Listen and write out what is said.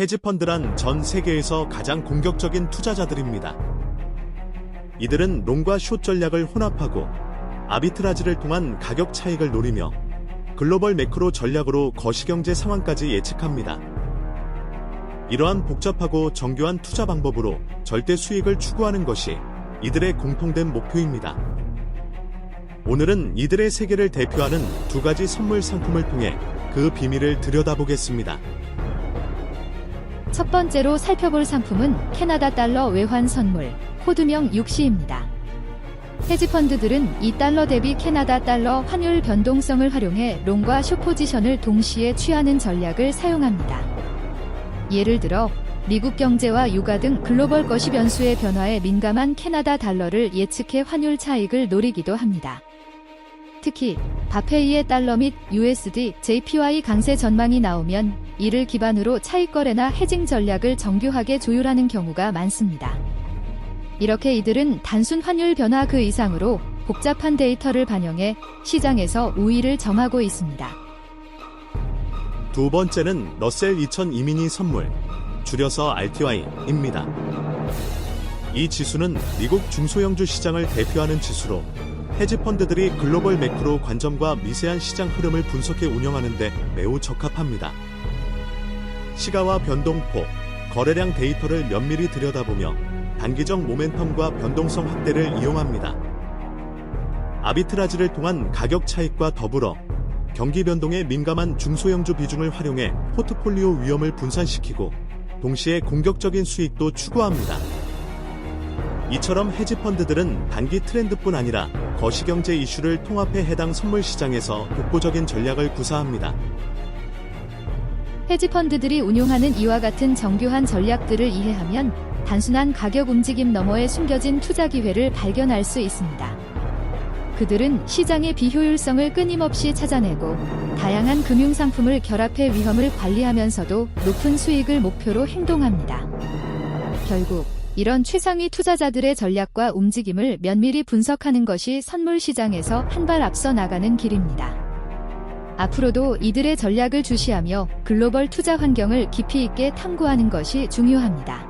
헤지펀드란 전 세계에서 가장 공격적인 투자자들입니다. 이들은 롱과 숏 전략을 혼합하고 아비트라지를 통한 가격 차익을 노리며 글로벌 매크로 전략으로 거시경제 상황까지 예측합니다. 이러한 복잡하고 정교한 투자 방법으로 절대 수익을 추구하는 것이 이들의 공통된 목표입니다. 오늘은 이들의 세계를 대표하는 두 가지 선물 상품을 통해 그 비밀을 들여다보겠습니다. 첫 번째로 살펴볼 상품은 캐나다 달러 외환 선물, 코드명 6시입니다. 헤지펀드들은 이 달러 대비 캐나다 달러 환율 변동성을 활용해 롱과 숏 포지션을 동시에 취하는 전략을 사용합니다. 예를 들어 미국 경제와 유가 등 글로벌 거시 변수의 변화에 민감한 캐나다 달러를 예측해 환율 차익을 노리기도 합니다. 특히 바페이의 달러 및 USD, JPY 강세 전망이 나오면 이를 기반으로 차익 거래나 해징 전략을 정교하게 조율하는 경우가 많습니다. 이렇게 이들은 단순 환율 변화 그 이상으로 복잡한 데이터를 반영해 시장에서 우위를 점하고 있습니다. 두 번째는 러셀 2000 이민희 선물, 줄여서 RTY입니다. 이 지수는 미국 중소형주 시장을 대표하는 지수로 헤지펀드들이 글로벌 매크로 관점과 미세한 시장 흐름을 분석해 운영하는데 매우 적합합니다. 시가와 변동폭, 거래량 데이터를 면밀히 들여다보며 단기적 모멘텀과 변동성 확대를 이용합니다. 아비트라지를 통한 가격 차익과 더불어 경기 변동에 민감한 중소형주 비중을 활용해 포트폴리오 위험을 분산시키고 동시에 공격적인 수익도 추구합니다. 이처럼 헤지펀드들은 단기 트렌드뿐 아니라 거시경제 이슈를 통합해 해당 선물 시장에서 독보적인 전략을 구사합니다. 헤지펀드들이 운용하는 이와 같은 정교한 전략들을 이해하면 단순한 가격 움직임 너머에 숨겨진 투자 기회를 발견할 수 있습니다. 그들은 시장의 비효율성을 끊임없이 찾아내고 다양한 금융 상품을 결합해 위험을 관리하면서도 높은 수익을 목표로 행동합니다. 결국 이런 최상위 투자자들의 전략과 움직임을 면밀히 분석하는 것이 선물 시장에서 한 발 앞서 나가는 길입니다. 앞으로도 이들의 전략을 주시하며 글로벌 투자 환경을 깊이 있게 탐구하는 것이 중요합니다.